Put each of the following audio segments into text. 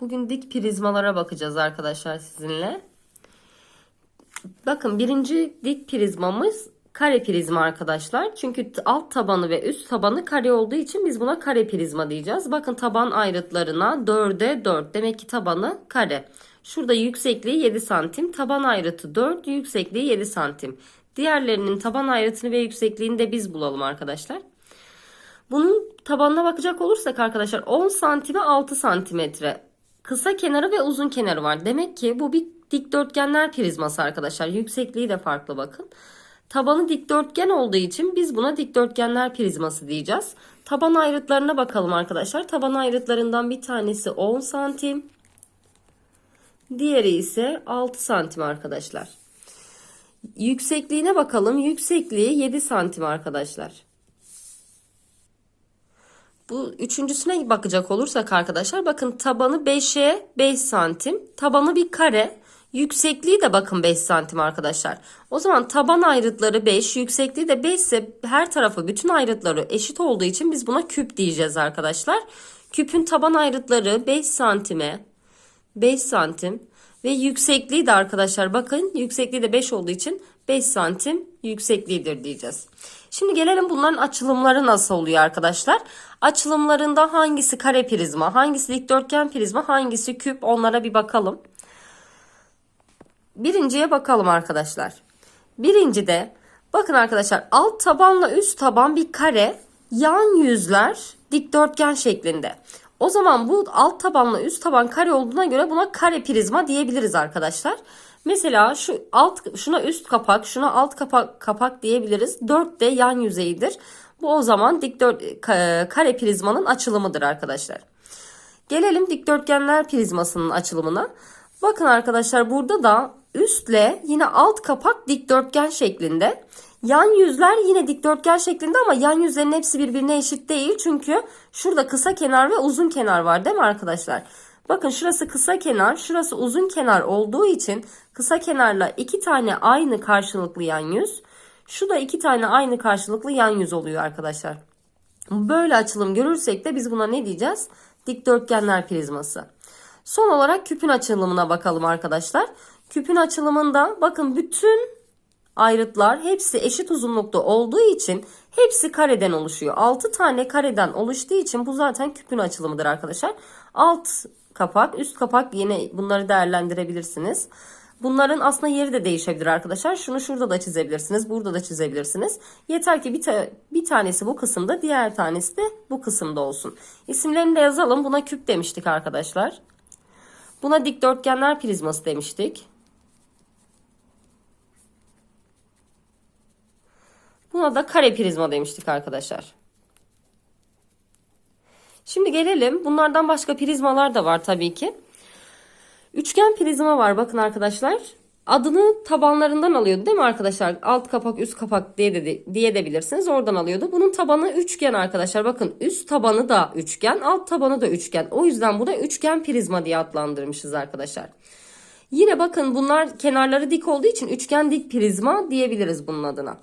Bugün dik prizmalara bakacağız arkadaşlar sizinle. Bakın birinci dik prizmamız kare prizma arkadaşlar. Çünkü alt tabanı ve üst tabanı kare olduğu için biz buna kare prizma diyeceğiz. Bakın taban ayrıtlarına 4'e 4. Demek ki tabanı kare. Şurada yüksekliği 7 santim. Taban ayrıtı 4. Yüksekliği 7 santim. Diğerlerinin taban ayrıtını ve yüksekliğini de biz bulalım arkadaşlar. Bunun tabanına bakacak olursak arkadaşlar 10 santime 6 santimetre kısa kenarı ve uzun kenarı var. Demek ki bu bir dikdörtgenler prizması arkadaşlar. Yüksekliği de farklı bakın. Tabanı dikdörtgen olduğu için biz buna dikdörtgenler prizması diyeceğiz. Taban ayrıtlarına bakalım arkadaşlar. Taban ayrıtlarından bir tanesi 10 santim. Diğeri ise 6 santim arkadaşlar. Yüksekliğine bakalım. Yüksekliği 7 santim arkadaşlar. Bu üçüncüsüne bakacak olursak arkadaşlar bakın tabanı 5'e 5 santim. Tabanı bir kare. Yüksekliği de bakın 5 santim arkadaşlar. O zaman taban ayrıtları 5, yüksekliği de 5 ise her tarafı bütün ayrıtları eşit olduğu için biz buna küp diyeceğiz arkadaşlar. Küpün taban ayrıtları 5 santime 5 santim ve yüksekliği de arkadaşlar bakın yüksekliği de 5 olduğu için 5 santim yüksekliğidir diyeceğiz. Şimdi gelelim bunların açılımları nasıl oluyor arkadaşlar. Açılımlarında hangisi kare prizma, hangisi dikdörtgen prizma, hangisi küp onlara bir bakalım. Birinciye bakalım arkadaşlar. Birincide bakın arkadaşlar alt tabanla üst taban bir kare, yan yüzler dikdörtgen şeklinde. O zaman bu alt tabanla üst taban kare olduğuna göre buna kare prizma diyebiliriz arkadaşlar. Mesela şu alt şuna üst kapak, şuna alt kapak kapak diyebiliriz. 4 de yan yüzeyidir. Bu o zaman dikdört kare prizmanın açılımıdır arkadaşlar. Gelelim dikdörtgenler prizmasının açılımına. Bakın arkadaşlar burada da üstle yine alt kapak dikdörtgen şeklinde. Yan yüzler yine dikdörtgen şeklinde ama yan yüzlerin hepsi birbirine eşit değil. Çünkü şurada kısa kenar ve uzun kenar var değil mi arkadaşlar? Bakın şurası kısa kenar, şurası uzun kenar olduğu için kısa kenarla iki tane aynı karşılıklı yan yüz. Şu da iki tane aynı karşılıklı yan yüz oluyor arkadaşlar. Böyle açılım görürsek de biz buna ne diyeceğiz? Dikdörtgenler prizması. Son olarak küpün açılımına bakalım arkadaşlar. Küpün açılımında bakın bütün ayrıtlar hepsi eşit uzunlukta olduğu için hepsi kareden oluşuyor. 6 tane kareden oluştuğu için bu zaten küpün açılımıdır arkadaşlar. Alt kapak, üst kapak yine bunları değerlendirebilirsiniz. Bunların aslında yeri de değişebilir arkadaşlar. Şunu şurada da çizebilirsiniz. Burada da çizebilirsiniz. Yeter ki bir, ta bir tanesi bu kısımda diğer tanesi de bu kısımda olsun. İsimlerini de yazalım. Buna küp demiştik arkadaşlar. Buna dikdörtgenler prizması demiştik. Buna da kare prizma demiştik arkadaşlar. Şimdi gelelim. Bunlardan başka prizmalar da var tabii ki. Üçgen prizma var bakın arkadaşlar. Adını tabanlarından alıyordu değil mi arkadaşlar? Alt kapak üst kapak diye de, diye de bilirsiniz. Oradan alıyordu. Bunun tabanı üçgen arkadaşlar. Bakın üst tabanı da üçgen alt tabanı da üçgen. O yüzden bu da üçgen prizma diye adlandırmışız arkadaşlar. Yine bakın bunlar kenarları dik olduğu için üçgen dik prizma diyebiliriz bunun adına.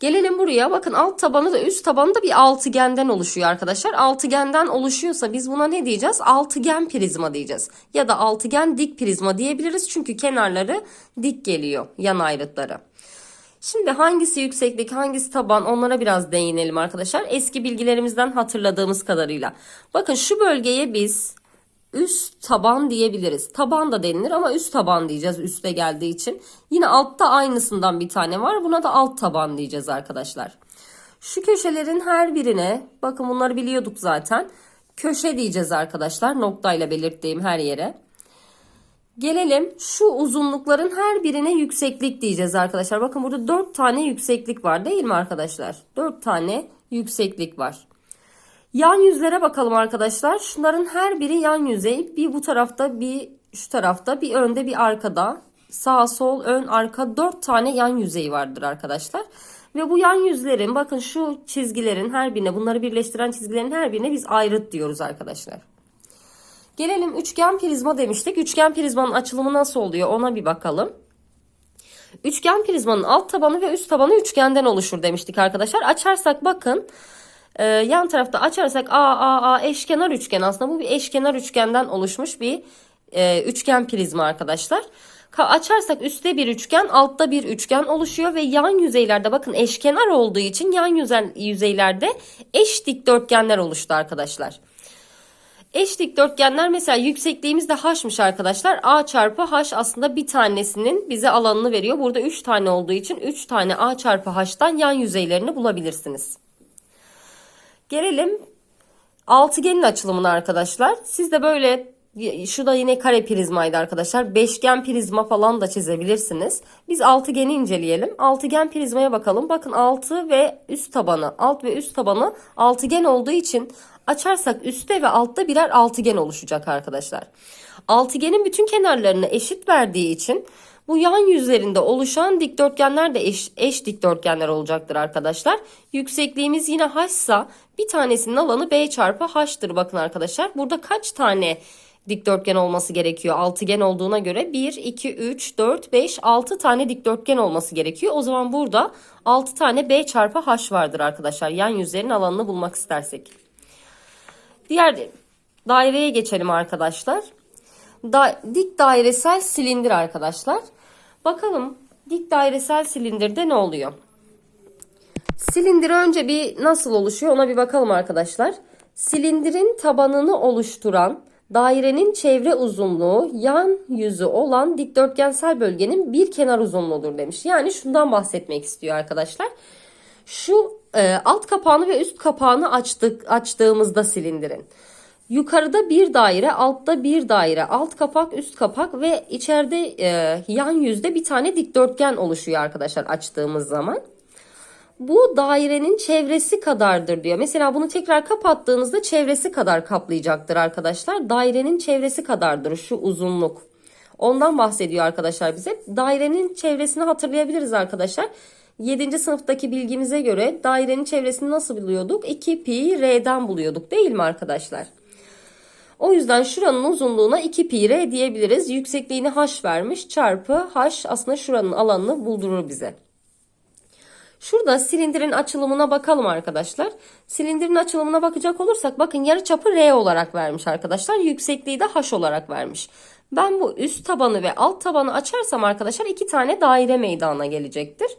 Gelelim buraya. Bakın alt tabanı da üst tabanı da bir altıgenden oluşuyor arkadaşlar. Altıgenden oluşuyorsa biz buna ne diyeceğiz? Altıgen prizma diyeceğiz. Ya da altıgen dik prizma diyebiliriz. Çünkü kenarları dik geliyor yan ayrıtları. Şimdi hangisi yükseklik, hangisi taban onlara biraz değinelim arkadaşlar. Eski bilgilerimizden hatırladığımız kadarıyla. Bakın şu bölgeye biz üst taban diyebiliriz. Taban da denilir ama üst taban diyeceğiz üste geldiği için. Yine altta aynısından bir tane var. Buna da alt taban diyeceğiz arkadaşlar. Şu köşelerin her birine bakın bunları biliyorduk zaten. Köşe diyeceğiz arkadaşlar. Noktayla belirttiğim her yere. Gelelim şu uzunlukların her birine yükseklik diyeceğiz arkadaşlar. Bakın burada 4 tane yükseklik var değil mi arkadaşlar? 4 tane yükseklik var. Yan yüzlere bakalım arkadaşlar. Şunların her biri yan yüzey. Bir bu tarafta bir şu tarafta bir önde bir arkada. Sağ sol ön arka 4 tane yan yüzeyi vardır arkadaşlar. Ve bu yan yüzlerin bakın şu çizgilerin her birine bunları birleştiren çizgilerin her birine biz ayrıt diyoruz arkadaşlar. Gelelim üçgen prizma demiştik. Üçgen prizmanın açılımı nasıl oluyor ona bir bakalım. Üçgen prizmanın alt tabanı ve üst tabanı üçgenden oluşur demiştik arkadaşlar. Açarsak bakın Ee, yan tarafta açarsak A, A, A eşkenar üçgen aslında bu bir eşkenar üçgenden oluşmuş bir e, üçgen prizma arkadaşlar. Ka- Açarsak üstte bir üçgen, altta bir üçgen oluşuyor ve yan yüzeylerde bakın eşkenar olduğu için yan yüze- yüzeylerde eş dikdörtgenler oluştu arkadaşlar. Eş dikdörtgenler mesela yüksekliğimiz de h'mış arkadaşlar. A çarpı h aslında bir tanesinin bize alanını veriyor. Burada 3 tane olduğu için 3 tane a çarpı h'tan yan yüzeylerini bulabilirsiniz. Gelelim altıgenin açılımına arkadaşlar. Siz de böyle şu da yine kare prizmaydı arkadaşlar. Beşgen prizma falan da çizebilirsiniz. Biz altıgeni inceleyelim. Altıgen prizmaya bakalım. Bakın altı ve üst tabanı. Alt ve üst tabanı altıgen olduğu için açarsak üstte ve altta birer altıgen oluşacak arkadaşlar. Altıgenin bütün kenarlarını eşit verdiği için bu yan yüzlerinde oluşan dikdörtgenler de eş, eş dikdörtgenler olacaktır arkadaşlar. Yüksekliğimiz yine h ise bir tanesinin alanı b çarpı h'tır bakın arkadaşlar. Burada kaç tane dikdörtgen olması gerekiyor? Altıgen olduğuna göre 1, 2, 3, 4, 5, 6 tane dikdörtgen olması gerekiyor. O zaman burada 6 tane b çarpı h vardır arkadaşlar. Yan yüzlerin alanını bulmak istersek. Diğer daireye geçelim arkadaşlar. Da, dik dairesel silindir arkadaşlar. Bakalım dik dairesel silindirde ne oluyor? Silindir önce bir nasıl oluşuyor ona bir bakalım arkadaşlar. Silindirin tabanını oluşturan dairenin çevre uzunluğu yan yüzü olan dikdörtgensel bölgenin bir kenar uzunluğudur demiş. Yani şundan bahsetmek istiyor arkadaşlar. Şu e, alt kapağını ve üst kapağını açtık açtığımızda silindirin. Yukarıda bir daire, altta bir daire, alt kapak, üst kapak ve içeride e, yan yüzde bir tane dikdörtgen oluşuyor arkadaşlar açtığımız zaman. Bu dairenin çevresi kadardır diyor. Mesela bunu tekrar kapattığınızda çevresi kadar kaplayacaktır arkadaşlar. Dairenin çevresi kadardır şu uzunluk. Ondan bahsediyor arkadaşlar bize. Dairenin çevresini hatırlayabiliriz arkadaşlar. 7. sınıftaki bilgimize göre dairenin çevresini nasıl buluyorduk? 2 pi r'den buluyorduk değil mi arkadaşlar? O yüzden şuranın uzunluğuna 2 pi r diyebiliriz. Yüksekliğini h vermiş çarpı h aslında şuranın alanını buldurur bize. Şurada silindirin açılımına bakalım arkadaşlar. Silindirin açılımına bakacak olursak bakın yarıçapı R olarak vermiş arkadaşlar. Yüksekliği de H olarak vermiş. Ben bu üst tabanı ve alt tabanı açarsam arkadaşlar iki tane daire meydana gelecektir.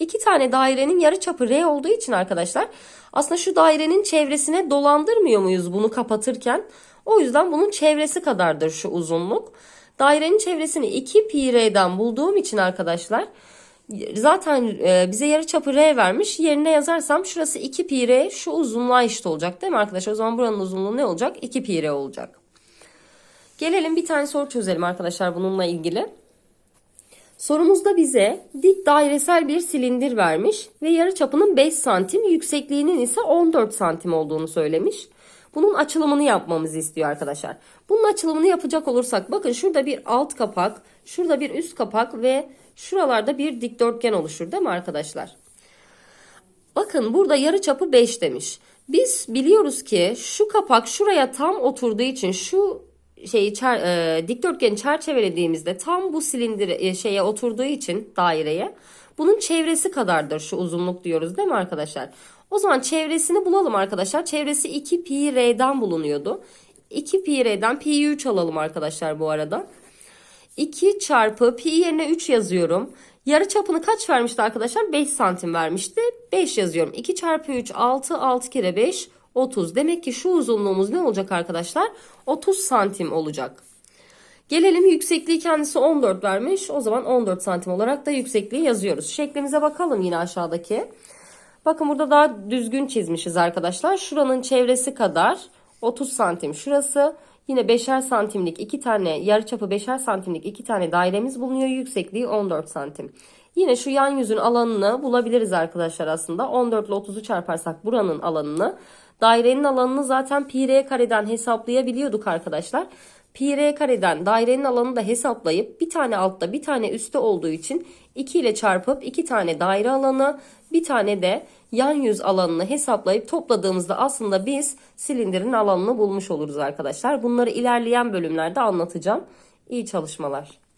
İki tane dairenin yarıçapı R olduğu için arkadaşlar aslında şu dairenin çevresine dolandırmıyor muyuz bunu kapatırken? O yüzden bunun çevresi kadardır şu uzunluk. Dairenin çevresini 2 pi r'den bulduğum için arkadaşlar zaten e, bize yarıçapı r vermiş. Yerine yazarsam şurası 2 pi r şu uzunluğa eşit olacak değil mi arkadaşlar? O zaman buranın uzunluğu ne olacak? 2 pi r olacak. Gelelim bir tane soru çözelim arkadaşlar bununla ilgili. Sorumuzda bize dik dairesel bir silindir vermiş ve yarıçapının 5 santim, yüksekliğinin ise 14 santim olduğunu söylemiş. Bunun açılımını yapmamızı istiyor arkadaşlar. Bunun açılımını yapacak olursak bakın şurada bir alt kapak, şurada bir üst kapak ve şuralarda bir dikdörtgen oluşur değil mi arkadaşlar? Bakın burada yarıçapı 5 demiş. Biz biliyoruz ki şu kapak şuraya tam oturduğu için şu şeyi çer, e, dikdörtgeni çerçevelediğimizde tam bu silindir e, şeye oturduğu için daireye bunun çevresi kadardır şu uzunluk diyoruz değil mi arkadaşlar? O zaman çevresini bulalım arkadaşlar. Çevresi 2 pi r'den bulunuyordu. 2 pi r'den pi'yi 3 alalım arkadaşlar bu arada. 2 çarpı pi yerine 3 yazıyorum. Yarı çapını kaç vermişti arkadaşlar? 5 santim vermişti. 5 yazıyorum. 2 çarpı 3 6 6 kere 5 30. Demek ki şu uzunluğumuz ne olacak arkadaşlar? 30 santim olacak. Gelelim yüksekliği kendisi 14 vermiş. O zaman 14 santim olarak da yüksekliği yazıyoruz. Şeklimize bakalım yine aşağıdaki. Bakın burada daha düzgün çizmişiz arkadaşlar. Şuranın çevresi kadar 30 santim şurası. Yine 5'er santimlik iki tane yarıçapı 5'er santimlik iki tane dairemiz bulunuyor. Yüksekliği 14 santim. Yine şu yan yüzün alanını bulabiliriz arkadaşlar aslında. 14 ile 30'u çarparsak buranın alanını. Dairenin alanını zaten pi r kareden hesaplayabiliyorduk arkadaşlar. Pi r kareden dairenin alanını da hesaplayıp bir tane altta bir tane üstte olduğu için 2 ile çarpıp 2 tane daire alanı bir tane de yan yüz alanını hesaplayıp topladığımızda aslında biz silindirin alanını bulmuş oluruz arkadaşlar. Bunları ilerleyen bölümlerde anlatacağım. İyi çalışmalar.